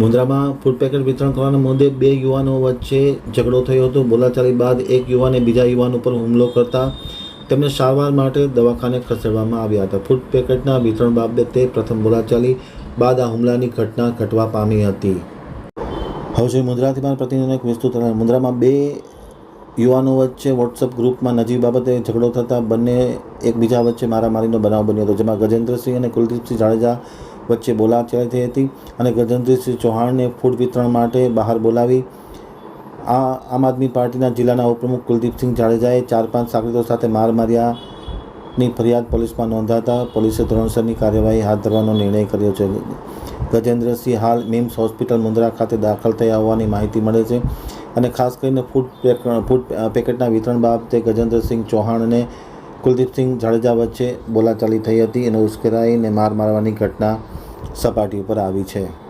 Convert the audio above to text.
મુન્દ્રામાં food packet વિતરણ કરવાના મુદ્દે બે યુવાનો વચ્ચે ઝઘડો થયો હતો બોલાચાલી બાદ એક યુવાને બીજા યુવાન ઉપર હુમલો કરતા તેમને સારવાર માટે દવાખાને ખસેડવામાં આવ્યા હતા ફૂડ પેકેટના વિતરણ બાબતે પ્રથમ બોલાચાલી બાદ આ હુમલાની ઘટના ઘટવા પામી હતી હવે જોઈએ મુન્દ્રાથી મારા પ્રતિનિધિનો વિસ્તૃત. મુન્દ્રામાં બે યુવાનો વચ્ચે વોટ્સઅપ ગ્રુપમાં નજીક બાબતે ઝઘડો થતાં બંને એકબીજા વચ્ચે મારામારીનો બનાવ બન્યો હતો, જેમાં ગજેન્દ્રસિંહ અને કુલદીપસિંહ જાડેજા વચ્ચે બોલાચાલી થઈ હતી અને ગજેન્દ્રસિંહ ચૌહાણને ફૂડ વિતરણ માટે બહાર બોલાવી. આ આમ આદમી પાર્ટીના જિલ્લાના ઉપપ્રમુખ કુલદીપસિંહ જાડેજાએ ચાર પાંચ સાગરીતો સાથે માર માર્યાની ફરિયાદ પોલીસમાં નોંધાતા પોલીસે ધોરણસરની કાર્યવાહી હાથ ધરવાનો નિર્ણય કર્યો છે. ગજેન્દ્રસિંહ હાલ મિમ્સ હોસ્પિટલ મુંદ્રા ખાતે દાખલ થયા હોવાની માહિતી મળે છે અને ખાસ કરીને ફૂડ ફૂડ પેકેટના વિતરણ બાબતે ગજેન્દ્રસિંહ ચૌહાણ અને કુલદીપસિંહ જાડેજા વચ્ચે બોલાચાલી થઈ હતી અને ઉશ્કેરાઈને માર મારવાની ઘટના સપાટી ઉપર આવી છે.